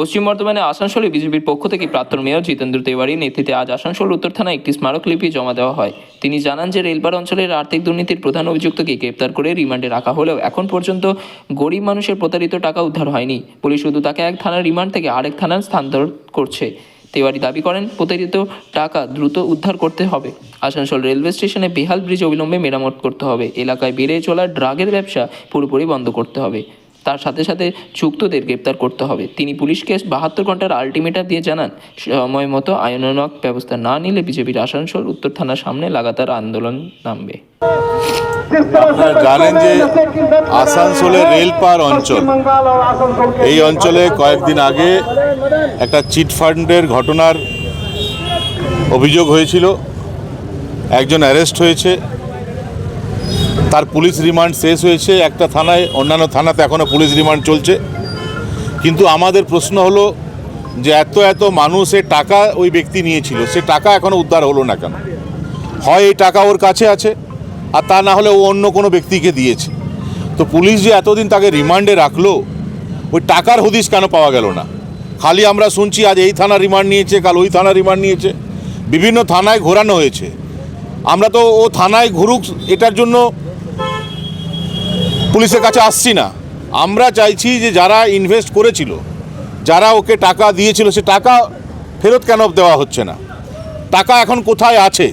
পশ্চিম বর্ধমানে আসানসোলে বিজেপির পক্ষ থেকে প্রাক্তন মেয়র জিতেন্দ্র তেওয়ারির নেতৃত্বে আজ আসানসোল উত্তর থানায় একটি স্মারকলিপি জমা দেওয়া হয়। তিনি জানান যে রেলপার অঞ্চলের আর্থিক দুর্নীতির প্রধান অভিযুক্তকে গ্রেপ্তার করে রিমান্ডে রাখা হলেও এখন পর্যন্ত গরিব মানুষের প্রতারিত টাকা উদ্ধার হয়নি। পুলিশ শুধু তাকে এক থানার রিমান্ড থেকে আরেক থানার স্থানান্তর করছে। তেওয়ারি দাবি করেন, প্রতারিত টাকা দ্রুত উদ্ধার করতে হবে। আসানসোল রেলওয়ে স্টেশনে বেহাল ব্রিজ অবিলম্বে মেরামত করতে হবে। এলাকায় বেড়ে চলা ড্রাগের ব্যবসা পুরোপুরি বন্ধ করতে হবে। তার সাথে সাথে যুক্তদের গ্রেপ্তার করতে হবে। তিনি পুলিশকে বাহাত্তর ঘণ্টার আলটিমেটাম দিয়ে জানান, সময় মতো আইনানুগ ব্যবস্থা না নিলে বিজেপির আসানসোল, উত্তর থানার সামনে লাগাতার আন্দোলন নামবে। আপনারা জানেন যে আসানসোলের রেলপার অঞ্চল, এই অঞ্চলে কয়েকদিন আগে একটা চিট ফান্ডের ঘটনার অভিযোগ হয়েছিল। একজন অ্যারেস্ট হয়েছে তার পুলিশ রিমান্ড শেষ হয়েছে, একটা থানায়, অন্যান্য থানাতে এখনও পুলিশ রিমান্ড চলছে। কিন্তু আমাদের প্রশ্ন হলো যে এত এত মানুষের টাকা ওই ব্যক্তি নিয়েছিল, সে টাকা এখনও উদ্ধার হলো না কেন? হয় এই টাকা ওর কাছে আছে, আর তা না হলে ও অন্য কোনো ব্যক্তিকে দিয়েছে। তো পুলিশ যে এতদিন তাকে রিমান্ডে রাখল, ওই টাকার হদিস কেন পাওয়া গেল না? খালি আমরা শুনছি আজ এই থানা রিমান্ড নিয়েছে, কাল ওই থানা রিমান্ড নিয়েছে, বিভিন্ন থানায় ঘোরানো হয়েছে। আমরা তো ও থানায় ঘুরুক, এটার জন্য পুলিশের কাছে আসছি না। আমরা চাইছি যে যারা ইনভেস্ট করেছিল, যারা ওকে টাকা দিয়েছিল, সে টাকা ফেরত কেন দেওয়া হচ্ছে না? টাকা এখন কোথায় আছে?